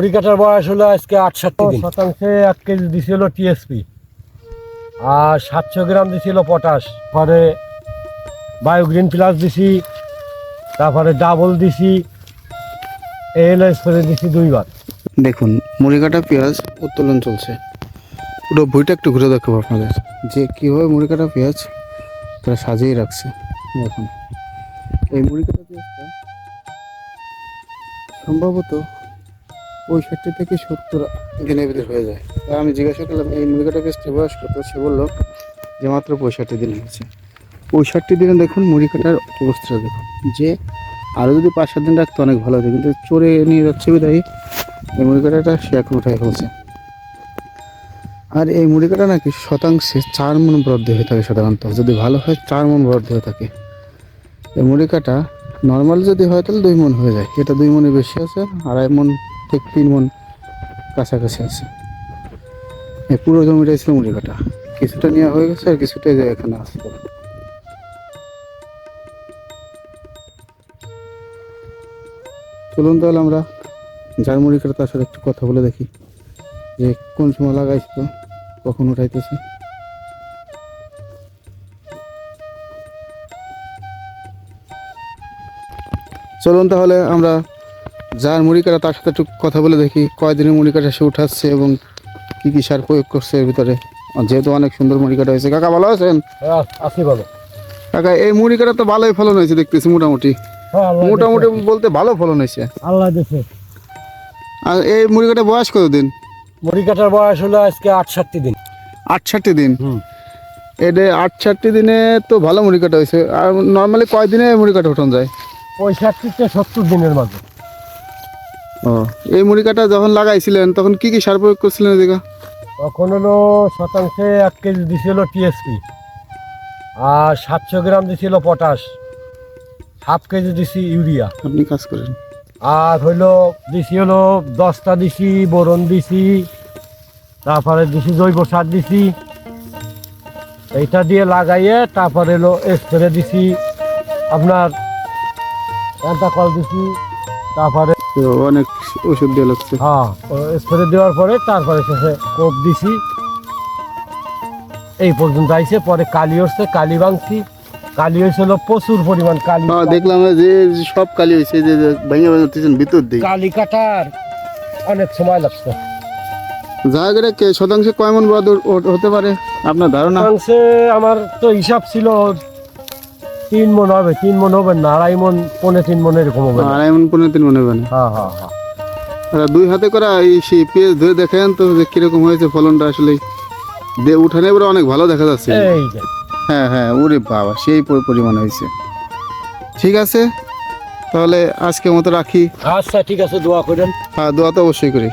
কুড়ি কাটার বয়স হলো আজকে আটষট্টি দিন শতাংশে এক কেজি দিছিল টিএসপি। আর সাতশো গ্রাম দিছিল পটাশ। পরে বায়োগ্রিন প্লাস দিছি তারপরে ডাবল দিছি এল স্প্রে দিছি দুইবার। দেখুন মুড়ি কাটা পেঁয়াজ উত্তোলন চলছে। পুরো বইটা একটু ঘুরে দেখাবো আপনাদের। যে কীভাবে মুড়ি কাটা পেঁয়াজ তারা সাজিয়ে রাখছে দেখুন। এই মুড়ি কাটা পেঁয়াজটা সম্ভবত পঁয়ষট্টি থেকে সত্তর দিনের ভিতরে হয়ে যায়। আমি জিজ্ঞাসা করলাম, এই কাটা পেঁয়াজটা বয়স কত? সে বলল, যে মাত্র পঁয়ষট্টি দিন হয়েছে। পঁয়ষট্টি দিনে দেখুন মুড়ি কাটার অবস্থাটা দেখুন। যে আরও যদি পাঁচ সাত দিন রাখতো অনেক ভালো হতো, কিন্তু চড়ে নিয়ে যাচ্ছে বিদায়ী, এই মুড়ি কাটাটা সে এখন উঠাই হয়েছে আর এই মুড়ি কাটা নাকি শতাংশে চার মন বরাদ্দ হয়ে থাকে সাধারণত। যদি ভালো হয়, চার মন বরাদ্দ হয়ে থাকে। এই মুড়ি কাটা নর্মাল যদি হয়, তাহলে দুই মন হয়ে যায়। এটা দুই মনে বেশি আছে, আড়াই মন ঠিক তিন মন কাছাকাছি আছে। এই পুরো জমিটাই ছিল মুড়ি কাটা। কিছুটা নেওয়া হয়ে গেছে আর কিছুটা এখানে আছে। চলুন তাহলে আমরা যার মুড়ি কাটা তার সাথে একটু কথা বলে দেখি যে কোন সময় লাগাইছিল কখন উঠাইতেছে। চলুন তাহলে আমরা যার মুড়ি কাটা তার সাথে একটু কথা বলে দেখি কয়দিনের মুড়ি কাটা সে উঠাচ্ছে এবং কি কি সার প্রয়োগ করছে এর ভিতরে। যেহেতু অনেক সুন্দর মুড়ি কাটা হয়েছে। কাকা ভালো আছেন? হ্যাঁ, আসি বলো কাকা এই মুড়ি কাটা তো ভালোই ফলন হয়েছে দেখতেছি মোটামুটি। হ্যাঁ, মোটামুটি বলতে ভালো ফলন হয়েছে। আল্লাহ দেখে আর এই মুড়ি কাটা বয়স কতদিন? মুড়ি কাটার বয়স হলো আজকে আটষট্টি দিন। আটষট্টি দিন? হুম। এটা আটষট্টি দিনে তো ভালো মুড়ি কাটা হয়েছে। আর নর্মালি কয় দিনে মুড়ি কাটা উঠানো যায়? পঁয়ষট্টি সত্তর দিনের মাঝে। ও। এই মুড়ি কাটা যখন লাগাইছিলেন তখন কি কি সার প্রয়োগ করছিলেন এদিকে? তখন হলো শতাংশে এক কেজি দিছিল টিএসপি আর সাতশো গ্রাম দিছিল পটাশ। হাফ কেজি দিছি ইউরিয়া। আপনি কাজ করেন। আর হইল দিছি হলো দশটা দিছি বোরন দিছি তারপরে দিছি জৈব সার দিছি। এইটা দিয়ে লাগাইয়ে তারপরে হলো স্প্রে দিছি। আপনার অ্যান্টাকল দিছি তারপরে অনেক ওষুধ দিয়ে লাগছে। হ্যাঁ স্প্রে দেওয়ার পরে তারপরে শেষে কোপ দিছি। এই পর্যন্ত আইছে পরে কালি হচ্ছে কালি ভাঙছি। কালি হয়েছিল প্রচুর পরিমাণ কালি হ্যাঁ দেখলাম যে সব কালি হয়েছে যে ভেঙে ভেঙে ভিতর দিয়ে কালি কাটার অনেক সময় লাগছে। কে শতাংশে কয় মন বরাদ্দ হ- হতে পারে? আপনার ধারণা? শতাংশে আমার তো হিসাব ছিল তিন মন হবে তিন মন হবে না আড়াই মন পৌনে তিন মন এরকম হবে। আড়াই মন পনেরো তিন মন হবে না? হ্যাঁ হ্যাঁ হ্যাঁ। দুই হাতে করা এই সেই পেঁয়াজ ধরে দেখেন তো যে কীরকম হয়েছে ফলনটা আসলে। দে উঠানে এবারে অনেক ভালো দেখা যাচ্ছে। এই যে। হ্যাঁ হ্যাঁ ওরে বাবা সেই পরিমাণ হয়েছে। ঠিক আছে? তাহলে আজকে মতো রাখি। আচ্ছা ঠিক আছে দোয়া করেন। হ্যাঁ দোয়া তো অবশ্যই করি।